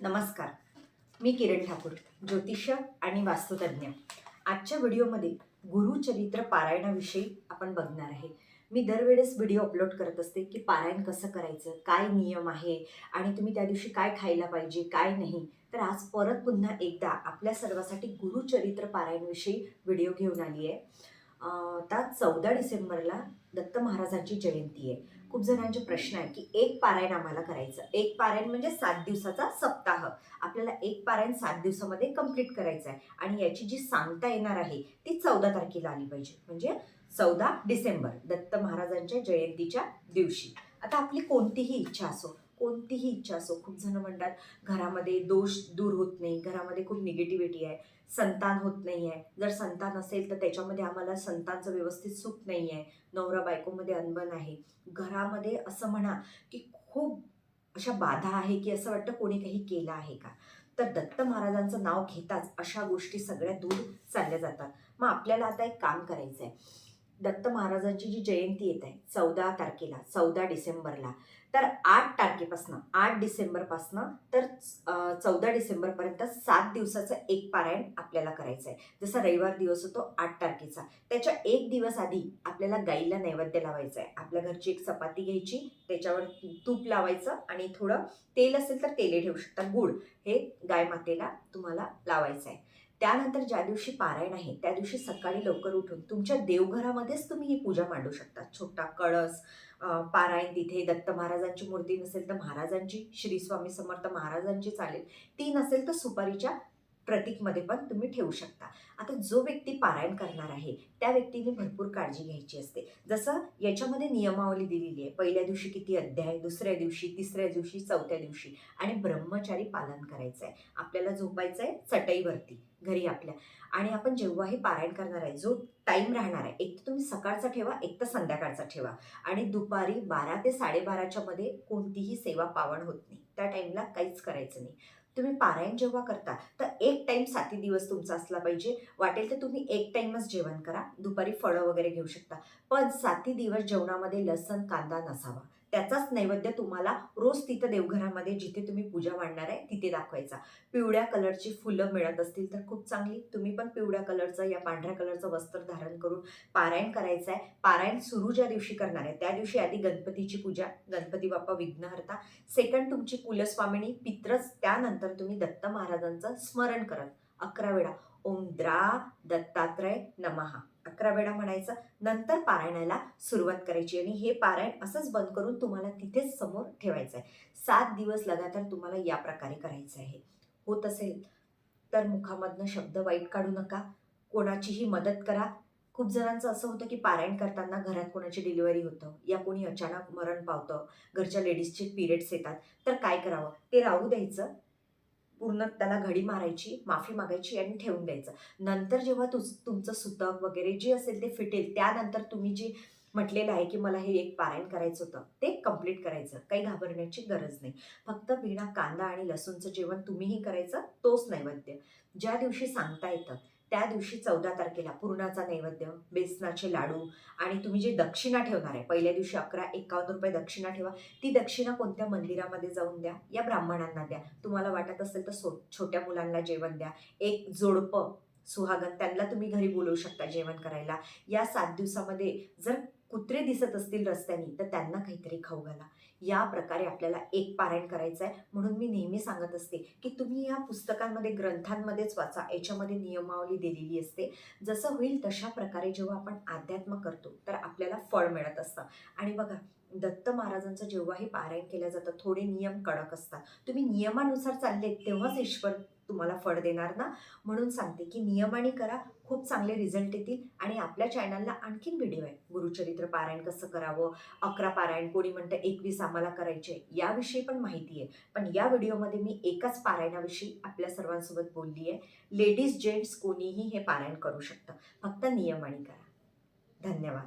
नमस्कार. मी किरण ठाकूर ज्योतिष आणि वास्तुतज्ञ. आजच्या व्हिडिओमध्ये गुरुचरित्र पारायणाविषयी आपण बघणार आहे. मी दरवेळेस व्हिडिओ अपलोड करत असते की पारायण कसं करायचं काय नियम आहे आणि तुम्ही त्या दिवशी काय खायला पाहिजे काय नाही. तर आज परत पुन्हा एकदा आपल्या सर्वांसाठी गुरुचरित्र पारायणविषयी व्हिडिओ घेऊन आली आहे. त्यात आता चौदा डिसेंबरला दत्त महाराजांची जयंती आहे. खूप जणांचे प्रश्न आहे की एक पारायण आम्हाला करायचं. एक पारायण म्हणजे सात दिवसाचा सप्ताह. आपल्याला एक पारायण सात दिवसामध्ये कंप्लीट करायचं आहे आणि याची जी सांगता येणार आहे ती चौदा तारखेला आली पाहिजे. म्हणजे चौदा डिसेंबर दत्त महाराजांच्या जयंतीच्या दिवशी. आता आपली कोणतीही इच्छा असो कोणतीही इच्छा असो खूप जण म्हणतात घरामध्ये दोष दूर होत नाही घरामध्ये खूप निगेटिव्हिटी आहे संतान होत नाही आहे. जर संतान असेल तर त्याच्यामध्ये आम्हाला संतांचं व्यवस्थित सुख नाही आहे नवरा बायकोमध्ये अनबन आहे. घरामध्ये असं म्हणा की खूप अशा बाधा आहे की असं वाटतं कोणी काही केलं आहे का? तर दत्त महाराजांचं नाव घेताच अशा गोष्टी सगळ्या दूर चालल्या जातात. मग आपल्याला आता एक काम करायचं आहे दत्त महाराजांची जी जयंती येत आहे चौदा तारखेला चौदा डिसेंबरला तर आठ तारखेपासनं आठ डिसेंबरपासनं तर चौदा डिसेंबरपर्यंत सात दिवसाचं एक पारायण आपल्याला करायचं आहे जसा रविवार दिवस होतो आठ तारखेचा. त्याच्या एक दिवस आधी आपल्याला गाईला नैवेद्य लावायचं आहे आपल्या घरची एक चपाती घ्यायची त्याच्यावर तूप लावायचं आणि थोडं तेल असेल तर तेले ठेवू शकता. गुळ हे गाय मातेला तुम्हाला लावायचं आहे त्यानंतर ज्या दिवशी पारायण आहे त्या दिवशी सकाळी लवकर उठून तुमच्या देवघरामध्येच तुम्ही ही पूजा मांडू शकता. छोटा कळस पारायण तिथे दत्त महाराजांची मूर्ती नसेल तर महाराजांची श्री स्वामी समर्थ महाराजांची चालेल. ती नसेल तर सुपारीच्या प्रतीकमध्ये पण तुम्ही ठेवू शकता. आता जो व्यक्ती पारायण करणार आहे त्या व्यक्तीने भरपूर काळजी घ्यायची असते. जसं याच्यामध्ये नियमावली दिलेली आहे. पहिल्या दिवशी किती अध्याय दुसऱ्या दिवशी तिसऱ्या दिवशी चौथ्या दिवशी आणि ब्रह्मचारी पालन करायचं आहे. आपल्याला झोपायचं आहे चटईवरती घरी आपल्या. आणि आपण जेव्हाही पारायण करणार आहे जो टाईम राहणार आहे एक तर तुम्ही सकाळचा ठेवा एक तर संध्याकाळचा ठेवा. आणि दुपारी बारा ते साडेबाराच्या मध्ये कोणतीही सेवा पावण होत नाही. त्या टाईमला काहीच करायचं नाही. तुम्ही पारायण जेव्हा करता तर एक टाईम साती दिवस तुमचा असला पाहिजे. वाटेल तर तुम्ही एक टाईमच जेवण करा. दुपारी फळं वगैरे घेऊ शकता. पण साती दिवस जेवणामध्ये लसण कांदा नसावा. त्याचाच नैवेद्य तुम्हाला रोज तिथं देवघरामध्ये जिथे तुम्ही पूजा मांडणार आहे तिथे दाखवायचा. पिवळ्या कलरची फुलं मिळत असतील तर खूप चांगली. तुम्ही पण पिवळ्या कलरचं या पांढऱ्या कलरचं वस्त्र धारण करून पारायण करायचं आहे. पारायण सुरू ज्या दिवशी करणार आहे त्या दिवशी आधी गणपतीची पूजा गणपती बाप्पा विघ्नहर्ता. सेकंड तुमची कुलस्वामिनी पित्रच त्यानंतर तुम्ही दत्त महाराजांचं स्मरण करत अकरा वेळा. ओम द्रा दत्तात्रय नमहा अकरा वेळा म्हणायचं नंतर पारायणाला सुरुवात करायची. आणि हे पारायण असंच बंद करून तुम्हाला तिथेच समोर ठेवायचं आहे सात दिवस लगातार तुम्हाला या प्रकारे करायचं आहे होत असेल तर मुखामधनं शब्द वाईट काढू नका. कोणाचीही मदत करा. खूप जणांचं असं होतं की पारायण करताना घरात कोणाची डिलिव्हरी होतं? या कोणी अचानक मरण पावतं? घरच्या लेडीजचे पिरियड्स येतात. तर काय करावं? ते राहू द्यायचं. पूर्ण त्याला घडी मारायची माफी मागायची आणि ठेवून द्यायचं. नंतर जेव्हा तु तुमचं सुतक वगैरे जे असेल ते फिटेल त्यानंतर तुम्ही जे म्हटलेलं आहे की मला हे एक पारायण करायचं होतं ते कंप्लीट करायचं. काही घाबरण्याची गरज नाही. फक्त बिना कांदा आणि लसूणचं जेवण तुम्हीही करायचं तोच नैवेद्य. ज्या दिवशी सांगता येतं त्या दिवशी चौदा तारखेला पूर्णाचा नैवेद्य बेसनाचे लाडू आणि तुम्ही जे दक्षिणा ठेवणार आहे पहिल्या दिवशी अकरा एकावन्न रुपये दक्षिणा ठेवा. ती दक्षिणा कोणत्या मंदिरामध्ये जाऊन द्या या ब्राह्मणांना द्या. तुम्हाला वाटत असेल तर सो छोट्या मुलांना जेवण द्या. एक जोडपं सुहागन त्यांना तुम्ही घरी बोलवू शकता जेवण करायला. या सात दिवसामध्ये जर कुत्रे दिसत असतील रस्त्यानी तर त्यांना काहीतरी खाऊ घाला. या प्रकारे आपल्याला एक पारायण करायचं आहे म्हणून मी नेहमी सांगत असते की तुम्ही या पुस्तकांमध्ये ग्रंथांमध्येच वाचा. याच्यामध्ये नियमावली दिलेली असते. जसं होईल तशा प्रकारे जेव्हा आपण अध्यात्म करतो तर आपल्याला फळ मिळत असतं. आणि बघा दत्त महाराजांचं जेव्हाही पारायण केलं जातं थोडे नियम कडक असतात. तुम्ही नियमानुसार चालले तेव्हाच ईश्वर तुम्हाला फळ देणार ना? म्हणून सांगते की नियमाने करा खूप चांगले रिझल्ट येतील आणि आपल्या चॅनलला आणखीन व्हिडिओ आहे. गुरुचरित्र पारायण कसं करावं? अकरा पारायण कोणी म्हणतं एकवीस आम्हाला करायचे याविषयी पण माहिती आहे. पण या व्हिडिओमध्ये मी एकाच पारायणाविषयी आपल्या सर्वांसोबत बोलली आहे. लेडीज जेंट्स कोणीही हे पारायण करू शकतं. फक्त नियमाने करा. धन्यवाद.